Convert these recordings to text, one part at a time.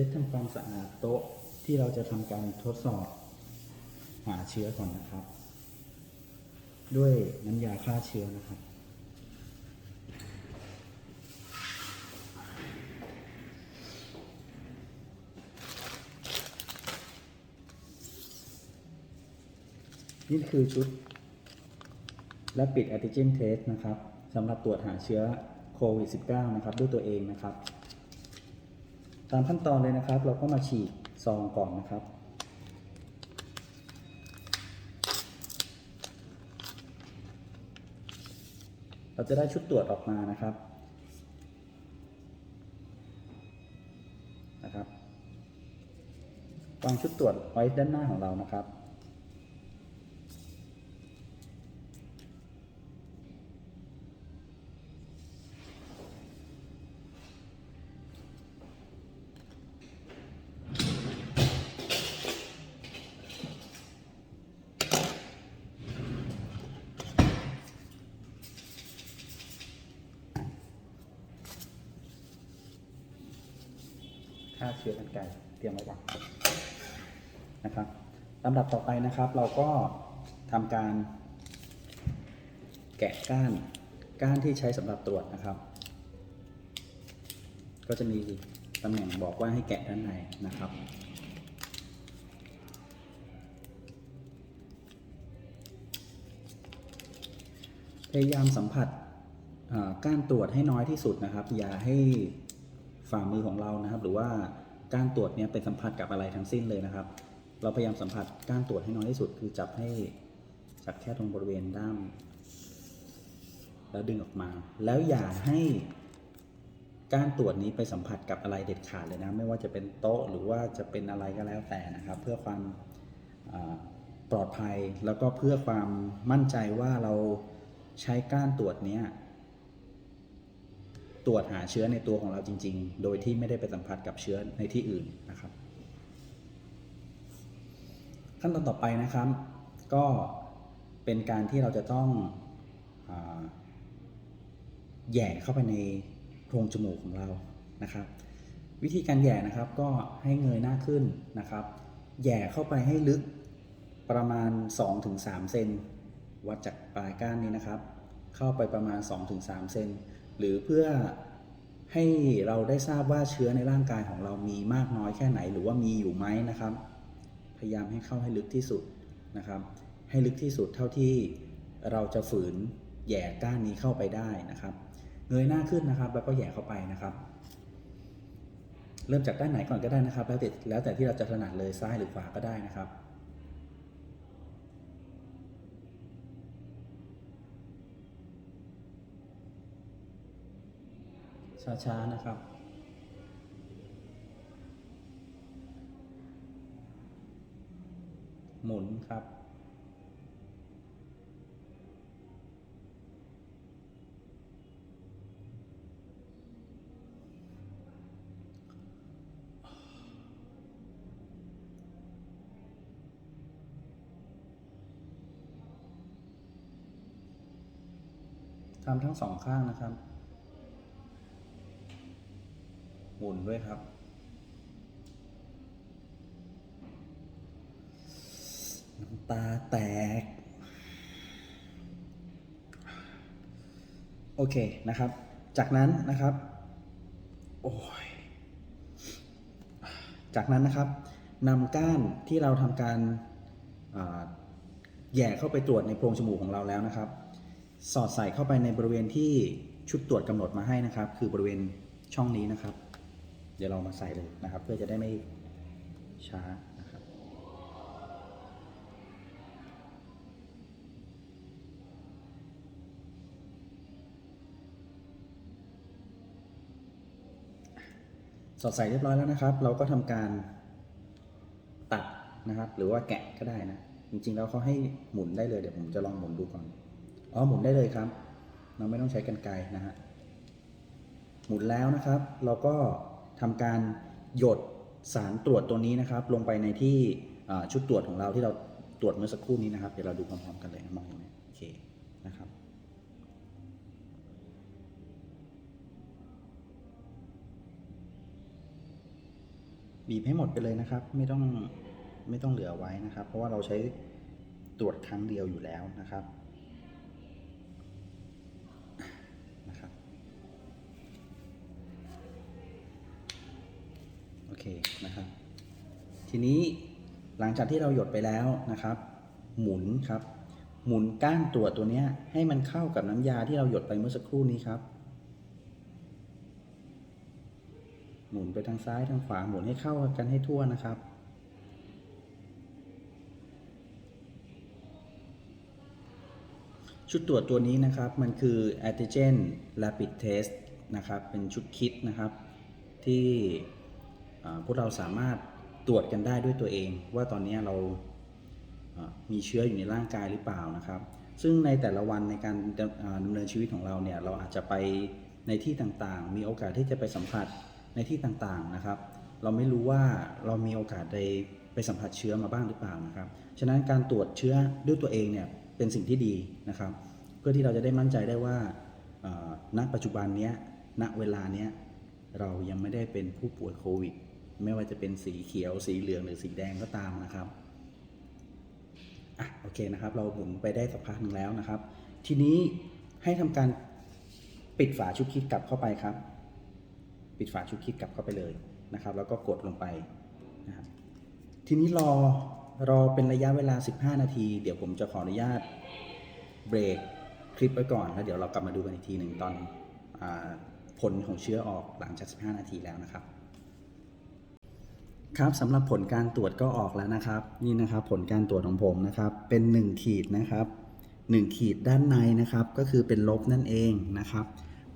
ช็ดทำความสะอาดโต๊ะที่เราจะทำการทดสอบหาเชื้อก่อนนะครับ ด้วยน้ำยาฆ่าเชื้อนะครับนี่คือชุด และปิด antigen test นะครับสำหรับตรวจหาเชื้อโควิด -19 นะครับ ด้วยตัวเองนะครับ ตามขั้นตอนเลยนะครับ เราก็มาฉีกซองก่อนนะครับ เราจะได้ชุดตรวจออกมานะครับนะครับวางชุดตรวจไว้ด้านหน้าของเรานะครับ ฆ่าเชื้อกันไก่เตรียมไว้ก่อนนะครับลำดับต่อไปนะครับ เราก็ทำการแกะก้านก้านที่ใช้สำหรับตรวจนะครับ ก็จะมีตำแหน่งบอกว่าให้แกะด้านในนะครับพยายามสัมผัสก้านตรวจให้น้อยที่สุดนะครับ อย่าให้ ฝ่ามือของเรานะครับ หรือว่าก้านตรวจเนี้ยไปสัมผัสกับอะไรทั้งสิ้นเลยนะครับ เราพยายามสัมผัสก้านตรวจให้น้อยที่สุด คือจับให้จับแค่ตรงบริเวณด้ามแล้วดึงออกมา แล้วอย่าให้ก้านตรวจนี้ไปสัมผัสกับอะไรเด็ดขาดเลยนะ ไม่ว่าจะเป็นโต๊ะหรือว่าจะเป็นอะไรก็แล้วแต่นะครับ เพื่อความปลอดภัยแล้วก็เพื่อความมั่นใจว่าเราใช้ก้านตรวจเนี้ย ตรวจหาเชื้อในตัวของเราจริง ๆ โดยที่ไม่ได้ไปสัมผัสกับเชื้อในที่อื่นนะครับ ขั้นตอนต่อไปนะครับ ก็เป็นการที่เราจะต้องอแย่เข้าไปในโพรงจมูกของเรานะครับ วิธีการแย่นะครับก็ให้เงยหน้าขึ้นนะครับ แย่เข้าไปให้ลึกประมาณ 2-3 เซนวัดจากปลายก้านนี้นะครับ เข้าไปประมาณ 2-3 เซน หรือเพื่อให้เราได้ทราบว่าเชื้อในร่างกายของเรามีมากน้อยแค่ไหน หรือว่ามีอยู่ไหมนะครับ พยายามให้เข้าให้ลึกที่สุดนะครับ ให้ลึกที่สุดเท่าที่เราจะฝืนแย่ก้านนี้เข้าไปได้นะครับ เงยหน้าขึ้นนะครับ แล้วก็แย่เข้าไปนะครับ เริ่มจากด้านไหนก่อนก็ได้นะครับ แล้วแต่แล้วแต่ที่เราจะถนัดเลยซ้ายหรือขวาก็ได้นะครับ ช้าๆนะครับ หมุนครับ ทำทั้งสองข้างนะครับ หมุนด้วยครับ น้ำตาแตก โอเคนะครับ จากนั้นนะครับ โอ้ย จากนั้นนะครับนำก้านที่เราทำการแย่เข้าไปตรวจในโพรงจมูกของเราแล้วนะครับ สอดใส่เข้าไปในบริเวณที่ชุดตรวจกำหนดมาให้นะครับ คือบริเวณช่องนี้นะครับ เดี๋ยวเรามาใส่เลยนะครับ เพื่อจะได้ไม่ช้านะครับ สอดใส่เรียบร้อยแล้วนะครับ เราก็ทำการตัดนะครับ หรือว่าแกะก็ได้นะ จริงๆแล้วเขาให้หมุนได้เลยเดี๋ยวผมจะลองหมุนดูก่อนอ๋อหมุนได้เลยครับ เราไม่ต้องใช้กันไกรนะฮะหมุนแล้วนะครับ เราก็ ทำการหยดสารตรวจตัวนี้นะครับ ลงไปในที่ชุดตรวจของเราที่เราตรวจเมื่อสักครู่นี้นะครับ เดี๋ยวเราดูพร้อมๆกันเลยนะมองเห็นไหมโอเคนะครับบีบให้หมดไปเลยนะครับ ไม่ต้องไม่ต้องเหลือไว้นะครับ เพราะว่าเราใช้ตรวจครั้งเดียวอยู่แล้วนะครับ โอเคนะครับ ทีนี้หลังจากที่เราหยดไปแล้วนะครับ หมุนครับ หมุนก้านตรวจตัวเนี้ยให้มันเข้ากับน้ำยาที่เราหยดไปเมื่อสักครู่นี้ครับ หมุนไปทางซ้ายทางขวาหมุนให้เข้ากันให้ทั่วนะครับชุดตรวจตัวนี้นะครับมันคือ antigen rapid test นะครับ เป็นชุดคิดนะครับ ที่ พวกเราสามารถตรวจกันได้ด้วยตัวเอง ว่าตอนนี้เรามีเชื้ออยู่ในร่างกายหรือเปล่านะครับ ซึ่งในแต่ละวันในการดำอ่าเนินชีวิตของเราเนี่ยเราอาจจะไปในที่ต่างๆ มีโอกาสที่จะไปสัมผัสในที่ต่างๆนะครับ เราไม่รู้ว่าเรามีโอกาสได้ไปสัมผัสเชื้อมาบ้างหรือเปล่านะครับ ฉะนั้นการตรวจเชื้อด้วยตัวเองเนี่ยเป็นสิ่งที่ดีนะครับ เพื่อที่เราจะได้มั่นใจได้ว่าณปัจจุบันนี้ณเวลานี้เรายังไม่ได้เป็นผู้ป่วยโควิด ไม่ว่าจะเป็นสีเขียว สีเหลืองหรือสีแดงก็ตามนะครับอะโอเคนะครับ เราหมุนไปได้สักพักหนึ่งแล้วนะครับ ทีนี้ให้ทำการปิดฝาชุดคิดกลับเข้าไปครับ ปิดฝาชุดคิดกลับเข้าไปเลยนะครับ แล้วก็กดลงไปนะครับทีนี้รอรอเป็นระยะเวลา 15 นาที เดี๋ยวผมจะขออนุญาตเบรกคลิปไว้ก่อนแล้วเดี๋ยวเรากลับมาดูกันอีกทีหนึ่งตอนอผลของเชื้อออกหลังจาก 15 นาทีแล้วนะครับ ครับสำหรับผลการตรวจก็ออกแล้วนะครับ นี่นะครับผลการตรวจของผมนะครับ เป็น 1 ขีดนะครับ 1 ขีดด้านในนะครับ ก็คือเป็นลบนั่นเองนะครับ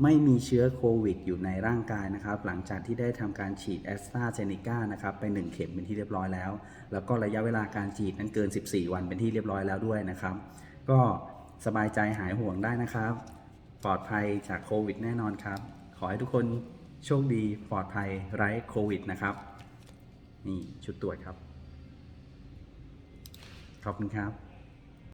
ไม่มีเชื้อโควิด อยู่ในร่างกายนะครับ หลังจากที่ได้ทำการฉีดแอสตราเซเนกานะครับไป 1 เข็มเป็นที่เรียบร้อยแล้ว แล้วก็ระยะเวลาการฉีดนั้นเกิน 14 วันเป็นที่เรียบร้อยแล้วด้วยนะครับ ก็สบายใจหายห่วงได้นะครับ ปลอดภัยจากโควิดแน่นอนครับ ขอให้ทุกคนโชคดีปลอดภัยไร้โควิดนะครับ นี่ชุดตรวจครับ ขอบคุณครับ